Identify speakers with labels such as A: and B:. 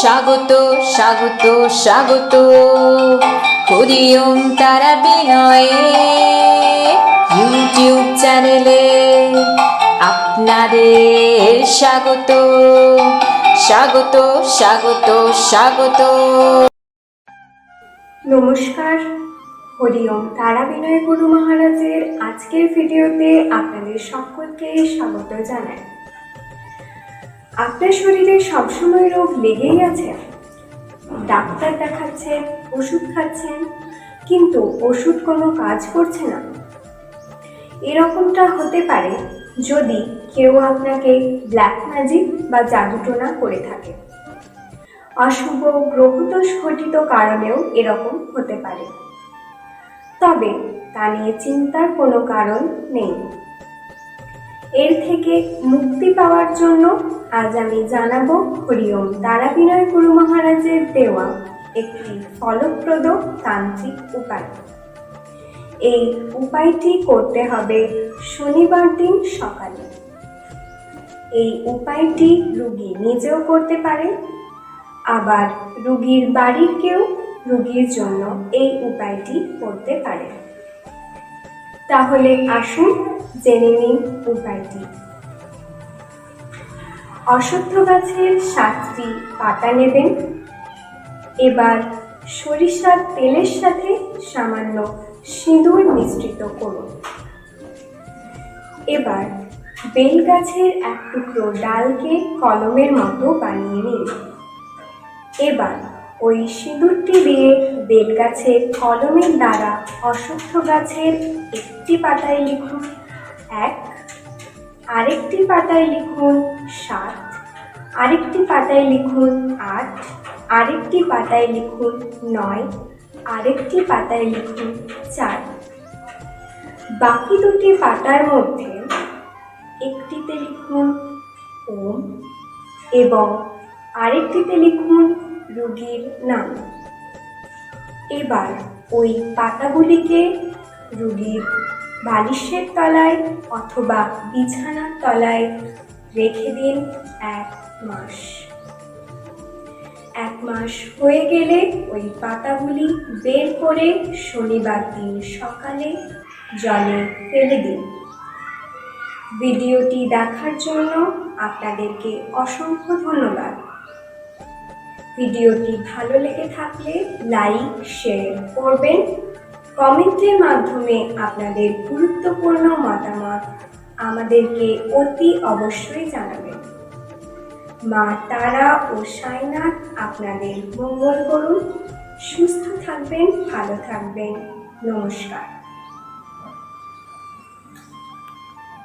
A: স্বাগত স্বাগত স্বাগত। হরিওম তারা বিনয়ে। ইউটিউব চ্যানেলে আপনাদের স্বাগত। স্বাগত স্বাগত স্বাগত।
B: নমস্কার। হরিওম তারা বিনয় গুরু মহারাজের আজকের ভিডিওতে আপনাদের সকলকে স্বাগত জানাই। আপনার শরীরে সবসময় রোগ লেগেই আছে? ডাক্তার দেখাচ্ছেন, ওষুধ খাচ্ছেন, কিন্তু ওষুধ কোনো কাজ করছে না। এরকমটা হতে পারে যদি কেউ আপনাকে ব্ল্যাক ম্যাজিক বা জাদুটোনা করে থাকে। অশুভ গ্রহদোষ ঘটিত কারণেও এরকম হতে পারে। তবে তা নিয়ে চিন্তার কোনো কারণ নেই। এর থেকে মুক্তি পাওয়ার জন্য আজ আমি জানাব হরিওম তারাবিনয় গুরু মহারাজের দেওয়া একটি ফলপ্রদ তান্ত্রিক উপায়। এই উপায়টি করতে হবে শনিবার দিন সকালে। এই উপায়টি রুগী নিজেও করতে পারে, আবার রুগীর বাড়ির কেউ রুগীর জন্য এই উপায়টি করতে পারে। তাহলে আসুন জেনে নিন উপায়টি। অশ্বত্থ গাছের সাতটি পাতা নেবেন। এবার সরিষার তেলের সাথে সামান্য সিঁদুর মিশ্রিত করুন। এবার বেল গাছের এক টুকরো ডালকে কলমের মতো বানিয়ে নিন। এবার ওই সিঁদুরটি দিয়ে বেল গাছের কলমের দ্বারা অশ্বত্থ গাছের একটি পাতায় লিখুন এক, আরেকটি পাতায় লিখুন সাত, আরেকটি পাতায় লিখুন আট, আরেকটি পাতায় লিখুন নয়, আরেকটি পাতায় লিখুন চার। বাকি দুটি পাতার মধ্যে একটিতে লিখুন ওম এবং আরেকটিতে লিখুন রোগীর নাম। এবার ওই পাতাগুলিকে রুগীর বালিশের তলায় অথবা বিছানার তলায় রেখে দিন এক মাস। এক মাস হয়ে গেলে ওই পাতাগুলি বের করে শনিবার দিন সকালে জলে ফেলে দিন। ভিডিওটি দেখার জন্য আপনাদেরকে অসংখ্য ধন্যবাদ। ভিডিওটি ভালো লেগে থাকলে লাইক, শেয়ার করবেন। কমেন্টের মাধ্যমে আপনাদের গুরুত্বপূর্ণ মতামত আমাদেরকে অতি অবশ্যই জানাবেন। মা তারা ও সাইনাথ আপনাদের মঙ্গল করুন। সুস্থ থাকবেন, ভালো থাকবেন। নমস্কার।